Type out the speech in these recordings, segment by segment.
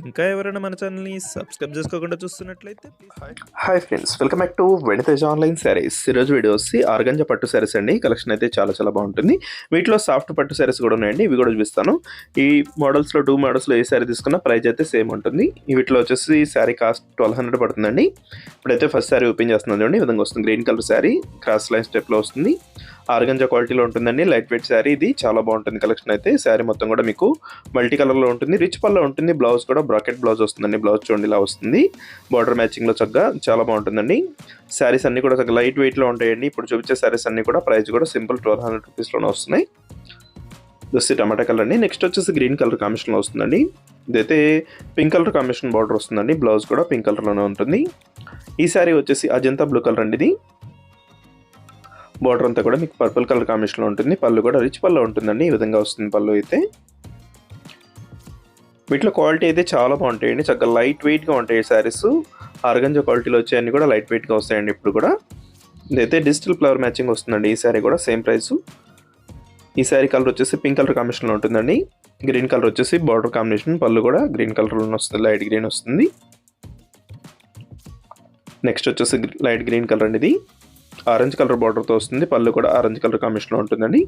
ఇంకా ఎవరైనా మన ఛానల్ని సబ్స్క్రైబ్ చేసుకోకుండా చూస్తున్నట్లయితే hi friends welcome back to వెనితేజ్ online saris ఈరోజు వీడియో వచ్చి ఆర్గంజా పట్టు శారీస్ అండి. కలెక్షన్ అయితే చాలా చాలా బాగుంటుంది. వీటిలో సాఫ్ట్ పట్టు శారీస్ కూడా ఉన్నాయండి. ఇవి కూడా చూపిస్తాను. ఈ మోడల్స్లో టూ మోడల్స్లో ఏ శారీ తీసుకున్నా ప్రైస్ అయితే సేమ్ ఉంటుంది. వీటిలో వచ్చేసి శారీ కాస్ట్ ట్వెల్వ్ హండ్రెడ్ పడుతుందండి. ఇప్పుడైతే ఫస్ట్ శారీ ఓపెన్ చేస్తున్నాను చూడండి. ఈ విధంగా వస్తుంది. Green colour sari cross line స్టెప్లో వస్తుంది. ఆర్గంజా క్వాలిటీలో ఉంటుందండి లైట్ వెయిట్ శారీ ఇది చాలా బాగుంటుంది కలెక్షన్ అయితే. శారీ మొత్తం కూడా మీకు మల్టీ కలర్లో ఉంటుంది రిచ్ పల్లో ఉంటుంది బ్లౌజ్ కూడా బ్రాకెట్ బ్లౌజ్ వస్తుందండి బ్లౌజ్ చూడండి ఇలా వస్తుంది. బార్డర్ మ్యాచింగ్లో చక్కగా చాలా బాగుంటుందండి. శారీస్ అన్ని కూడా చక్కగా లైట్ వెయిట్లో ఉంటాయండి. ఇప్పుడు చూపించే శారీస్ అన్నీ కూడా ప్రైస్ కూడా సింపుల్ ట్వెల్వ్ హండ్రెడ్ రూపీస్లోనే వస్తున్నాయి. దొస్తి టమాటా కలర్ అండి. నెక్స్ట్ వచ్చేసి గ్రీన్ కలర్ కాంబినేషన్లో వస్తుందండి. ఇదైతే పింక్ కలర్ కాంబినేషన్ బార్డర్ వస్తుందండి. బ్లౌజ్ కూడా పింక్ కలర్లోనే ఉంటుంది. ఈ శారీ వచ్చేసి అజంతా బ్లూ కలర్ అండి ఇది. బార్డర్ అంతా కూడా మీకు పర్పుల్ కలర్ కాంబినేషన్లో ఉంటుంది. పళ్ళు కూడా రిచ్ పళ్ళు ఉంటుందండి. ఈ విధంగా వస్తుంది పళ్ళు అయితే. వీటిలో క్వాలిటీ అయితే చాలా బాగుంటాయండి. చక్కగా లైట్ వెయిట్గా ఉంటాయి శారీస్ ఆర్గంజా క్వాలిటీలో వచ్చాయని కూడా లైట్ వెయిట్గా వస్తాయండి ఇప్పుడు కూడా. ఇదైతే డిజిటల్ ఫ్లవర్ మ్యాచింగ్ వస్తుందండి. ఈ శారీ కూడా సేమ్ ప్రైస్ ఈ శారీ కలర్ వచ్చేసి పింక్ కలర్ కాంబినేషన్లో ఉంటుందండి. గ్రీన్ కలర్ వచ్చేసి బార్డర్ కాంబినేషన్ పళ్ళు కూడా గ్రీన్ కలర్లో వస్తుంది. లైట్ గ్రీన్ వస్తుంది. నెక్స్ట్ వచ్చేసి లైట్ గ్రీన్ కలర్ అండి ఇది. ఆరెంజ్ కలర్ బార్డర్తో వస్తుంది. పళ్ళు కూడా ఆరెంజ్ కలర్ కాంబినేషన్లో ఉంటుందండి.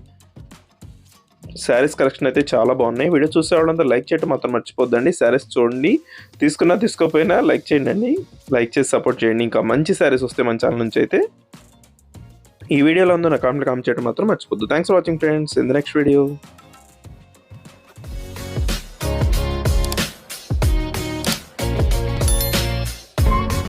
శారీస్ కలెక్షన్ అయితే చాలా బాగున్నాయి. వీడియో చూసే వాళ్ళంతా లైక్ చేయడం మాత్రం మర్చిపోద్దండి. శారీస్ చూడండి. తీసుకున్నా తీసుకోకపోయినా లైక్ చేయండి. అండి లైక్ చేసి సపోర్ట్ చేయండి. ఇంకా మంచి శారీస్ వస్తే మన ఛానల్ నుంచి అయితే ఈ వీడియోలో ఉందో నా కామెంట్ కామెంట్ చేయడం మాత్రం మర్చిపోద్దు. Thanks for watching friends in the next video